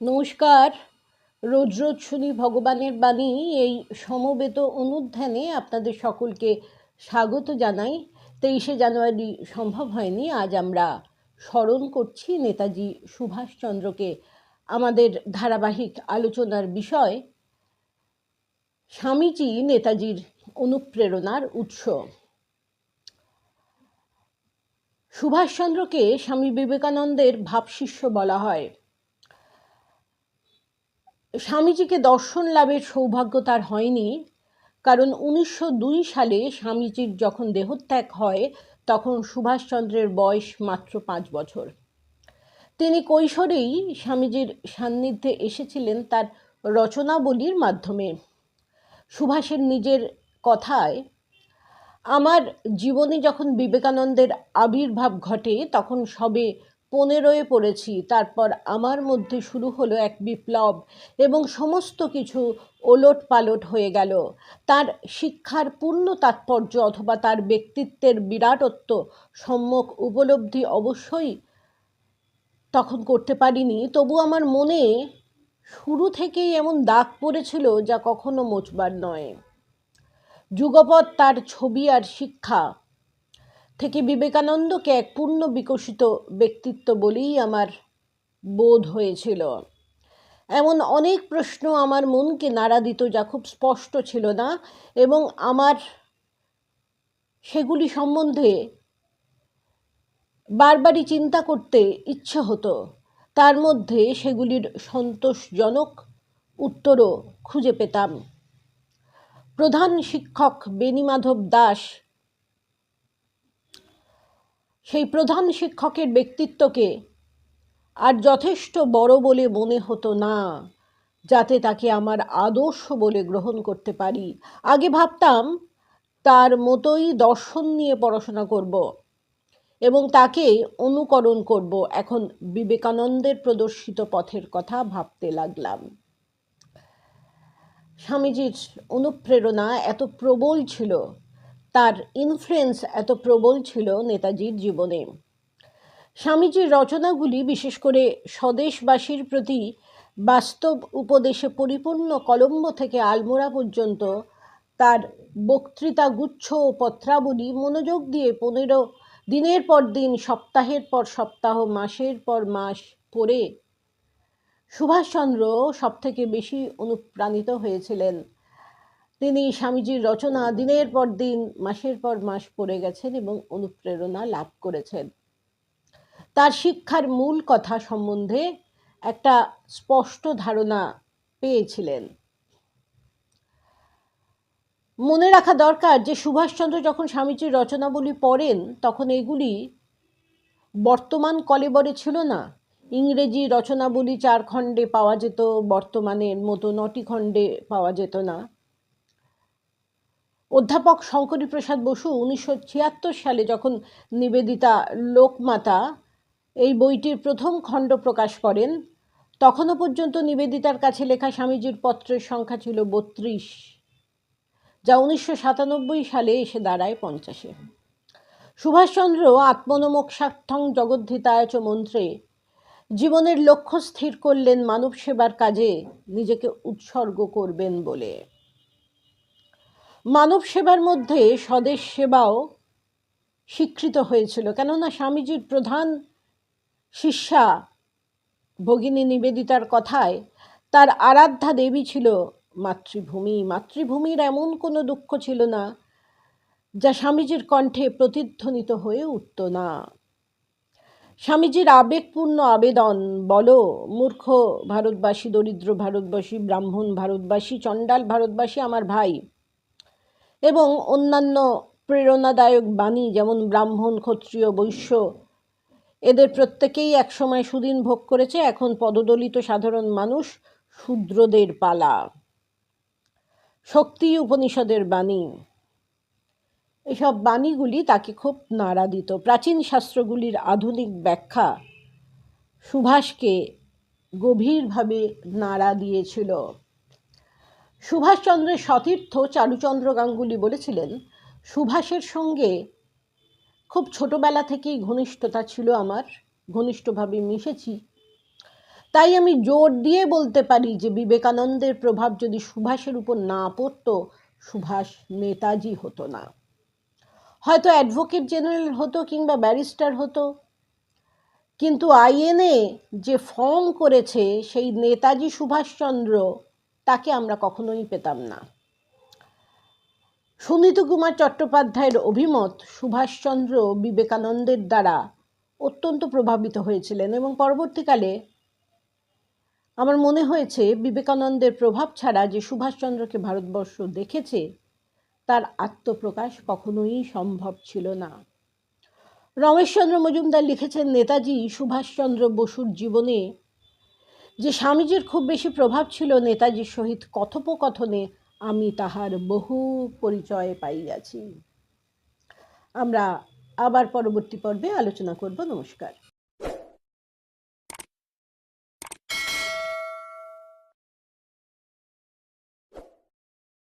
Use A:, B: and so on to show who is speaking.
A: নমস্কার। রোজ ভগবানের বাণী এই সমবেত অনুধ্যানে আপনাদের সকলকে স্বাগত জানাই। তেইশে জানুয়ারি সম্ভব হয়নি, আজ আমরা স্মরণ করছি নেতাজি সুভাষচন্দ্রকে। আমাদের ধারাবাহিক আলোচনার বিষয়, স্বামীজি নেতাজির অনুপ্রেরণার উৎস। সুভাষচন্দ্রকে স্বামী বিবেকানন্দের ভাবশিষ্য বলা হয়। স্বামীজিকে দর্শন লাভের সৌভাগ্য তার হয়নি, কারণ উনিশশো দুই সালে স্বামীজির যখন দেহত্যাগ হয়, তখন সুভাষচন্দ্রের বয়স মাত্র পাঁচ বছর। তিনি কৈশোরেই স্বামীজির সান্নিধ্যে এসেছিলেন তার রচনাবলীর মাধ্যমে। সুভাষের নিজের কথায়, আমার জীবনে যখন বিবেকানন্দের আবির্ভাব ঘটে, তখন সবে পনেরোয় পড়েছি। তারপর আমার মধ্যে শুরু হলো এক বিপ্লব এবং সমস্ত কিছু ওলট পালট হয়ে গেল। তার শিক্ষার পূর্ণ তাৎপর্য অথবা তার ব্যক্তিত্বের বিরাটত্ব সম্যক উপলব্ধি অবশ্যই তখন করতে পারিনি। তবু আমার মনে শুরু থেকেই এমন দাগ পড়েছিল যা কখনো মোচবার নয়। যুগপৎ তার ছবি আর শিক্ষা থেকে বিবেকানন্দকে এক পূর্ণ বিকশিত ব্যক্তিত্ব বলেই আমার বোধ হয়েছিল। এমন অনেক প্রশ্ন আমার মনকে নাড়া দিত যা খুব স্পষ্ট ছিল না এবং আমার সেগুলি সম্বন্ধে বারবারই চিন্তা করতে ইচ্ছে হতো। তার মধ্যে সেগুলির সন্তোষজনক উত্তরও খুঁজে পেতাম। প্রধান শিক্ষক বেণীমাধব দাস সেই প্রধান শিক্ষকের ব্যক্তিত্বকে আর যথেষ্ট বড় বলে মনে হতো না, যাতে তাকে আমার আদর্শ বলে গ্রহণ করতে পারি। আগে ভাবতাম, তার মতোই দর্শন নিয়ে পড়াশোনা করব এবং তাকে অনুকরণ করব। এখন বিবেকানন্দের প্রদর্শিত পথের কথা ভাবতে লাগলাম। স্বামীজির অনুপ্রেরণা এত প্রবল ছিল তার ইনফ্লুয়েন্স এত প্রবল ছিল নেতাজির জীবনে। স্বামীজির রচনাগুলি, বিশেষ করে স্বদেশবাসীর প্রতি বাস্তব উপদেশে পরিপূর্ণ কলম্ব থেকে আলমোড়া পর্যন্ত, তার বক্তৃতা গুচ্ছ ও পত্রাবলী মনোযোগ দিয়ে পনেরো দিনের পর দিন, সপ্তাহের পর সপ্তাহ, মাসের পর মাস পড়ে সুভাষচন্দ্র সবথেকে বেশি অনুপ্রাণিত হয়েছিলেন। তিনি স্বামীজির রচনা দিনের পর দিন, মাসের পর মাস পড়ে গেছেন এবং অনুপ্রেরণা লাভ করেছেন। তার শিক্ষার মূল কথা সম্বন্ধে একটা স্পষ্ট ধারণা পেয়েছিলেন। মনে রাখা দরকার যে, সুভাষচন্দ্র যখন স্বামীজির রচনাবলী পড়েন, তখন এগুলি বর্তমান কলেবরে ছিল না। ইংরেজি রচনাবলী চার খণ্ডে পাওয়া যেত, বর্তমানের মতো নটি খণ্ডে পাওয়া যেত না। অধ্যাপক শঙ্করী প্রসাদ বসু উনিশশো ছিয়াত্তর সালে যখন নিবেদিতা লোকমাতা এই বইটির প্রথম খণ্ড প্রকাশ করেন, তখনও পর্যন্ত নিবেদিতার কাছে লেখা স্বামীজির পত্রের সংখ্যা ছিল বত্রিশ, যা উনিশশো সাতানব্বই সালে এসে দাঁড়ায় পঞ্চাশে। সুভাষচন্দ্র আত্মনমোক্ষার্থং জগদ্ধিতায়চ মন্ত্রে, জীবনের লক্ষ্য স্থির করলেন মানব সেবার কাজে, নিজেকে উৎসর্গ করবেন বলে। মানব সেবার মধ্যে স্বদেশ সেবাও স্বীকৃত হয়েছিল। কেননা স্বামীজির প্রধান শিষ্যা ভগিনী নিবেদিতার কথায় তার আরাধ্যা দেবী ছিল মাতৃভূমি। মাতৃভূমির এমন কোনো দুঃখ ছিল না যা স্বামীজির কণ্ঠে প্রতিধ্বনিত হয়ে উঠত না। স্বামীজির আবেগপূর্ণ আবেদন, বলো, মূর্খ ভারতবাসী, দরিদ্র ভারতবাসী, ব্রাহ্মণ ভারতবাসী, চণ্ডাল ভারতবাসী, আমার ভাই এবং অন্যান্য প্রেরণাদায়ক বাণী, যেমন ব্রাহ্মণ, ক্ষত্রিয়, বৈশ্য, এদের প্রত্যেকেই একসময় সুদিন ভোগ করেছে। এখন পদদলিত সাধারণ মানুষ শূদ্রদের পালা। শক্তি উপনিষদের বাণী। এসব বাণীগুলি তাকে খুব নাড়া দিত। প্রাচীন শাস্ত্রগুলির আধুনিক ব্যাখ্যা সুভাষকে গভীরভাবে নাড়া দিয়েছিল। সুভাষচন্দ্রের সতীর্থ চারুচন্দ্র গাঙ্গুলি বলেছিলেন, সুভাষের সঙ্গে খুব ছোটবেলা থেকেই ঘনিষ্ঠতা ছিল আমার, ঘনিষ্ঠভাবে মিশেছি। তাই আমি জোর দিয়ে বলতে পারি যে বিবেকানন্দের প্রভাব যদি সুভাষের উপর না পড়তো, সুভাষ নেতাজি হতো না। হয়তো অ্যাডভোকেট জেনারেল হতো কিংবা ব্যারিস্টার হতো, কিন্তু আইএনএ যে ফর্ম করেছে সেই নেতাজি সুভাষচন্দ্র তাকে আমরা কখনোই পেতাম না। সুনীত কুমার চট্টোপাধ্যায়ের অভিমত সুভাষচন্দ্র বিবেকানন্দের দ্বারা অত্যন্ত প্রভাবিত হয়েছিলেন এবং পরবর্তীকালে আমার মনে হয়েছে বিবেকানন্দের প্রভাব ছাড়া যে সুভাষচন্দ্রকে ভারতবর্ষ দেখেছে, তার আত্মপ্রকাশ কখনোই সম্ভব ছিল না। রমেশচন্দ্র মজুমদার লিখেছেন, নেতাজি সুভাষচন্দ্র বসুর জীবনে যে স্বামীজির খুব বেশি প্রভাব ছিল নেতাজির সহিত কথোপকথনে, আমি তাহার বহু পরিচয় পাইয়াছি। আমরা আবার পরবর্তী পর্বে আলোচনা করব। নমস্কার।